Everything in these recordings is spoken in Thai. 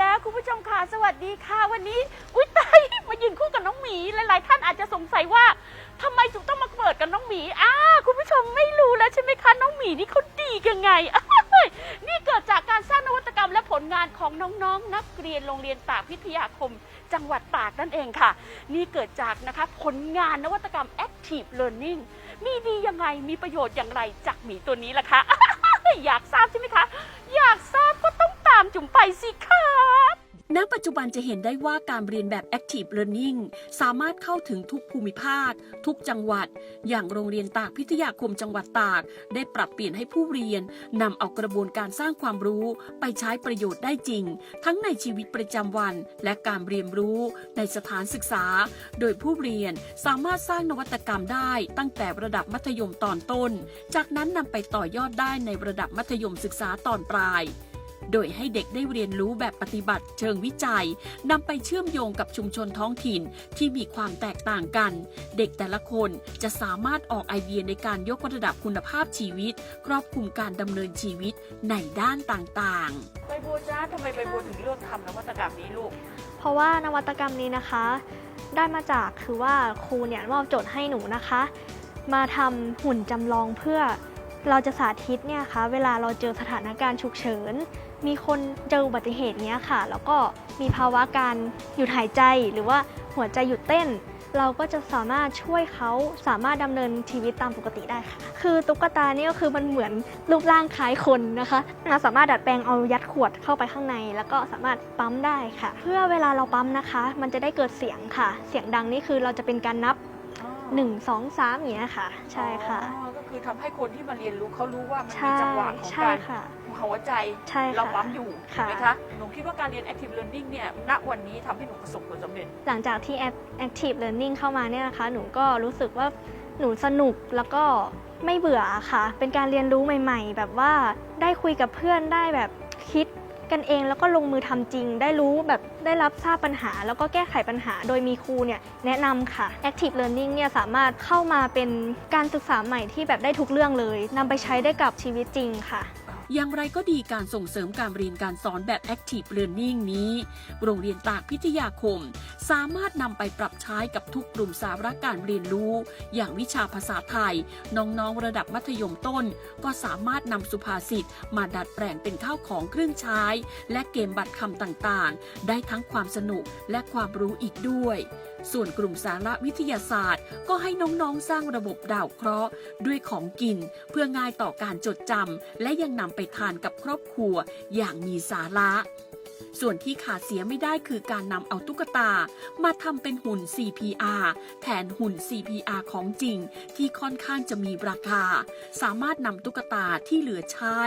แล้วคุณผู้ชมค่ะสวัสดีค่ะวันนี้ อุ้ยตายมายืนคู่กับน้องหมีหลายๆ ท่านอาจจะสงสัยว่าทำไมถึงต้องมาเปิดกับน้องหมีอ้าคุณผู้ชมไม่รู้แล้วใช่ไหมคะน้องหมีนี่เขาดียังไงนี่เกิดจากการสร้างนวัตกรรมและผลงานของน้องๆ นักเรียนโรงเรียนตากพิทยาคม จังหวัดตากนั่นเองค่ะ นี่เกิดจากนะคะผลงานนวัตกรรม Active Learning มีดียังไงมีประโยชน์อย่างไรจากหมีตัวนี้ล่ะคะ อยากทราบใช่ไหมคะ อยากทราบก็ต้องามจุ๋มไปสิคะณปัจจุบันจะเห็นได้ว่าการเรียนแบบ Active Learning สามารถเข้าถึงทุกภูมิภาค ทุกจังหวัด อย่างโรงเรียนตากพิทยาคมจังหวัดตาก ได้ปรับเปลี่ยนให้ผู้เรียนนำเอากระบวนการสร้างความรู้ไปใช้ประโยชน์ได้จริง ทั้งในชีวิตประจำวัน และการเรียนรู้ในสถานศึกษา โดยผู้เรียนสามารถสร้างนวัตกรรมได้ ตั้งแต่ระดับมัธยมตอนต้น จากนั้นนำไปต่อยอดได้ในระดับมัธยมศึกษาตอนปลาย โดยให้เด็กได้เรียนรู้แบบปฏิบัติเชิงวิจัยนำไปเชื่อมโยงกับชุมชนท้องถิ่นที่มีความแตกต่างกัน เด็กแต่ละคนจะสามารถออกไอเดียในการยกระดับคุณภาพชีวิต ครอบคลุมการดำเนินชีวิตในด้านต่างๆ ใบบัวจ้าทำไมใบบัวถึงเลือกทำนวัตกรรมนี้ลูก เพราะว่านวัตกรรมนี้นะคะ ได้มาจากคือว่าครูเนี่ยมอบโจทย์ให้หนูนะคะ มาทำหุ่นจำลองเพื่อ เราจะสาธิตเนี่ยคะเวลาเราเจอสถานการณ์ฉุกเฉิน มีคนเจออุบัติเหตุเนี้ยค่ะ แล้วก็มีภาวะการหยุดหายใจหรือว่าหัวใจหยุดเต้น เราก็จะสามารถช่วยเขาสามารถดำเนินชีวิตตามปกติได้ค่ะ คือตุ๊กตานี่ก็คือมันเหมือนรูปร่างคล้ายคนนะคะเราสามารถดัดแปลงเอายัดขวดเข้าไปข้างใน แล้วก็สามารถปั๊มได้ค่ะ เพื่อเวลาเราปั๊มนะคะ มันจะได้เกิดเสียงค่ะ เสียงดังนี่คือเราจะเป็นการนับ 1 2 3อย่างเงี้ยค่ะ ใช่ค่ะ คือทำให้คนที่มาเรียนรู้เขารู้ว่ามันมีใช่จังหวะของใช่การค่ะ หัวใจใช่ค่ะเราปั๊มอยู่ค่ะถูกไหมคะหนูคิดว่าการเรียน active learning เนี่ยณวันนี้ทำให้หนูประสบผลสำเร็จ หลังจากที่แอป Active Learning เข้ามาเนี่ยนะคะ หนูก็รู้สึกว่าหนูสนุกแล้วก็ไม่เบื่อค่ะ เป็นการเรียนรู้ใหม่ ๆ แบบว่าได้คุยกับเพื่อนได้แบบคิด กันเองแล้วก็ลงมือทำจริง ได้รู้แบบได้รับทราบปัญหา แล้วก็แก้ไขปัญหา โดยมีครูเนี่ยแนะนำค่ะ Active Learning เนี่ยสามารถเข้ามาเป็นการศึกษาใหม่ที่แบบได้ทุกเรื่องเลยนำไปใช้ได้กับชีวิตจริงค่ะ อย่างไรก็ดีการส่งเสริมการเรียนการสอนแบบ Active Learning นี้ โรงเรียนตากพิทยาคม สามารถนำไปปรับใช้กับทุกกลุ่มสาระการเรียนรู้ อย่างวิชาภาษาไทย น้องๆระดับมัธยมต้น ก็สามารถนำสุภาษิตมาดัดแปลงเป็นข้าวของเครื่องใช้ และเกมบัตรคำต่างๆ ได้ทั้งความสนุกและความรู้อีกด้วย ส่วนกลุ่มสาระวิทยาศาสตร์ ก็ให้น้องๆสร้างระบบดาวเคราะห์ ด้วยของกิน เพื่อง่ายต่อการจดจำและยังนำไปทานกับครอบครัวอย่างมีสาระ ส่วนที่ขาดเสียไม่ได้คือการนำเอาตุ๊กตา มาทำเป็นหุ่น CPR แทนหุ่น CPR ของจริง ที่ค่อนข้างจะมีราคา สามารถนำตุ๊กตาที่เหลือใช้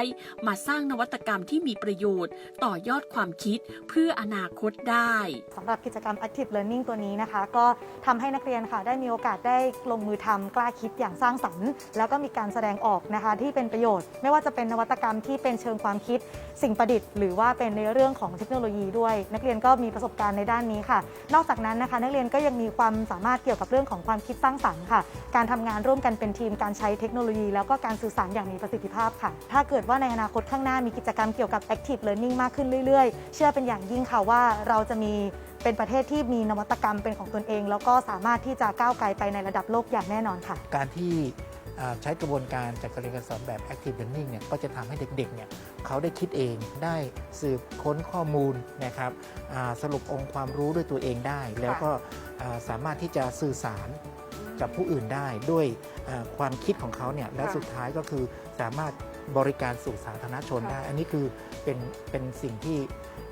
มาสร้างนวัตกรรมที่มีประโยชน์ ต่อยอดความคิดเพื่ออนาคตได้สำหรับกิจกรรม Active Learning ตัวนี้นะคะ ก็ทำให้นักเรียนค่ะได้มีโอกาสได้ลงมือทำกล้าคิดอย่างสร้างสรรค์ แล้วก็มีการแสดงออกนะคะที่เป็นประโยชน์ ไม่ว่าจะเป็นนวัตกรรมที่เป็นเชิงความคิดสิ่งประดิษฐ์ หรือว่าเป็นในเรื่องของเทคโนโลยีด้วย นักเรียนก็มีประสบการณ์ในด้านนี้ค่ะ นอกจากนั้นนะคะ นักเรียนก็ยังมีความสามารถเกี่ยวกับเรื่องของความคิดสร้างสรรค์ค่ะ การทำงานร่วมกันเป็นทีมการใช้เทคโนโลยี แล้วก็การสื่อสารอย่างมีประสิทธิภาพค่ะ ถ้าเกิดว่าในอนาคตข้างหน้ามีกิจกรรมเกี่ยวกับ Active Learning มากขึ้นเรื่อยๆ เชื่อเป็นอย่างยิ่งค่ะว่าเราจะมีเป็นประเทศที่มีนวัตกรรมเป็นของตนเอง แล้วก็สามารถที่จะก้าวไกลไปในระดับโลกอย่างแน่นอนค่ะ การที่ ใช้กระบวนการจากการเรียนการสอนแบบ active learning เนี่ยก็จะทำให้เด็กๆเนี่ยเขาได้คิดเองได้สืบค้นข้อมูลนะครับอ่าสรุปองค์ความรู้ด้วยตัวเองได้ แล้วก็อ่าสามารถที่จะสื่อสารกับผู้อื่นได้ด้วยอ่าความคิดของเขาเนี่ยและค่ะสุดท้ายก็คือสามารถ บริการสู่สาธารณชนค่ะได้ อันนี้คือเป็นเป็นสิ่งที่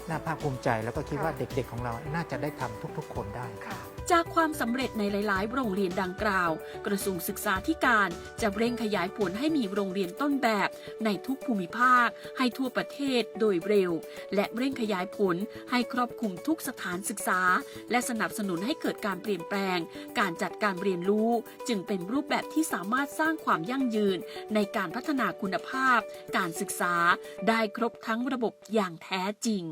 น่าภาคภูมิใจ แล้วก็คิดค่ะว่าเด็กๆของเราน่าจะได้ทำทุกๆ คนได้ค่ะจากความสำเร็จในหลาย ๆ โรงเรียนดังกล่าว กระทรวงศึกษาธิการจะเร่งขยายผลให้มีโรงเรียนต้นแบบในทุกภูมิภาค ให้ทั่วประเทศโดยเร็ว และเร่งขยายผลให้ครอบคลุมทุกสถานศึกษา และสนับสนุนให้เกิดการเปลี่ยนแปลง การจัดการเรียนรู้ จึงเป็นรูปแบบที่สามารถสร้างความยั่งยืนในการพัฒนาคุณภาพ การศึกษาได้ครบทั้งระบบอย่างแท้จริง